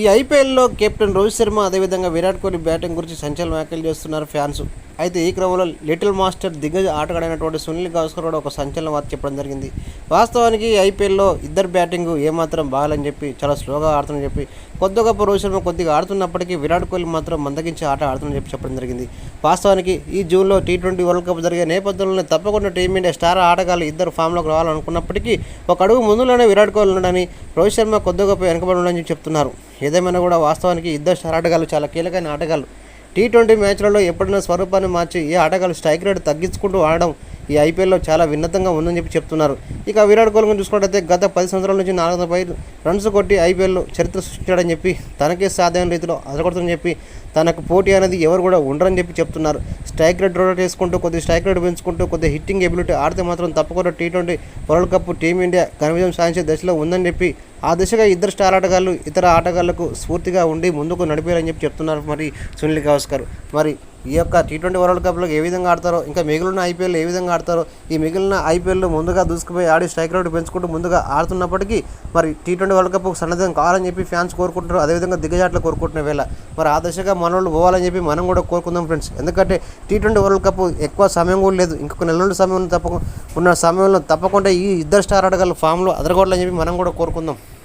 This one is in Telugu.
ఈ ఐపీఎల్లో కెప్టెన్ రోహిత్ శర్మ అదేవిధంగా విరాట్ కోహ్లీ బ్యాటింగ్ గురించి సంచలన వ్యాఖ్యలు చేస్తున్నారు ఫ్యాన్స్. అయితే ఈ క్రమంలో లిటిల్ మాస్టర్ దిగ్గజ ఆటగాడైనటువంటి సునీల్ గవాస్కర్ కూడా ఒక సంచలన వార్త చెప్పడం జరిగింది. వాస్తవానికి ఐపీఎల్లో ఇద్దరు బ్యాటింగ్ ఏమాత్రం బాగాలని చెప్పి చాలా స్లోగా ఆడుతుందని చెప్పి కొద్ది గొప్ప రోహిత్ శర్మ కొద్దిగా ఆడుతున్నప్పటికీ విరాట్ కోహ్లీ మాత్రం మందగించి ఆట ఆడుతుందని చెప్పి చెప్పడం జరిగింది. వాస్తవానికి ఈ జూన్లో టీ ట్వంటీ వరల్డ్ కప్ జరిగే నేపథ్యంలోనే తప్పకుండా టీమిండియా స్టార్ ఆటగాళ్ళు ఇద్దరు ఫామ్లోకి రావాలనుకున్నప్పటికీ ఒక అడుగు ముందులోనే విరాట్ కోహ్లీ ఉన్నాడని రోహిత్ శర్మ కొద్ది గొప్ప వెనుకబడి ఉండని చెప్తున్నారు. ఏదేమైనా కూడా వాస్తవానికి ఇద్దరు స్టార్ ఆటగాళ్ళు చాలా కీలకమైన ఆటగాళ్ళు టీ ట్వంటీ మ్యాచ్లలో ఎప్పుడైనా స్వరూపాన్ని మార్చి ఏ ఆటగాళ్ళు స్ట్రైక్ రేట్ తగ్గించుకుంటూ ఆడడం ఈ ఐపీఎల్లో చాలా విన్నతంగా ఉందని చెప్పి చెప్తున్నారు. ఇక విరాట్ కోహ్లీ గురించి చూసుకున్నట్టయితే గత పది సంవత్సరాల నుంచి నాలుగు వందల పై రన్స్ కొట్టి ఐపీఎల్లో చరిత్ర సృష్టించాడని చెప్పి తనకే సాధ్యమైన రీతిలో అదకొడుతుందని చెప్పి తనకు పోటీ అనేది ఎవరు కూడా ఉండరని చెప్పి చెప్తున్నారు. స్ట్రైక్ రేట్ రొటేట్ చేసుకుంటూ కొద్ది స్ట్రైక్ రేట్ పెంచుకుంటూ కొద్ది హిట్టింగ్ ఎబిలిటీ ఆడితే మాత్రం తప్పకుండా T twenty world cup team India ఘన విజయం సాధించే దశలో ఉందని చెప్పి ఆ దిశగా ఇద్దరు స్టార్ ఆటగాళ్ళు ఇతర ఆటగాళ్ళకు స్ఫూర్తిగా ఉండి ముందుకు నడిపారని చెప్పి చెప్తున్నారు మరి సునీల్ గవాస్కర్. మరి ఈ యొక్క టీ ట్వంటీ వరల్డ్ కప్లో ఏ విధంగా ఆడతారో ఇంకా మిగిలిన ఐపీఎల్ ఏ విధంగా ఆడతారో ఈ మిగిలిన ఐపీఎల్ ముందుగా దూసుకుపోయి ఆడి స్ట్రైక్ రేట్ పెంచుకుంటూ ముందుగా ఆడుతున్నప్పటికీ మరి టీ ట్వంటీ వరల్డ్ కప్ సన్నద్ధం కావాలని చెప్పి ఫ్యాన్స్ కోరుకుంటున్నారు. అదేవిధంగా దిగ్గజాట్లు కోరుకుంటున్న వేళ మరి ఆ దిశగా మనోళ్ళు పోవాలని చెప్పి మనం కూడా కోరుకుందాం ఫ్రెండ్స్. ఎందుకంటే టీ ట్వంటీ వరల్డ్ కప్ ఎక్కువ సమయం కూడా లేదు. ఇంకొక నెల సమయం తప్ప ఉన్న సమయంలో తప్పకుండా ఈ ఇద్దరు స్టార్ ఆటగాళ్ళు ఫామ్లో అదరగొట్టాలని చెప్పి మనం కూడా కోరుకుందాం.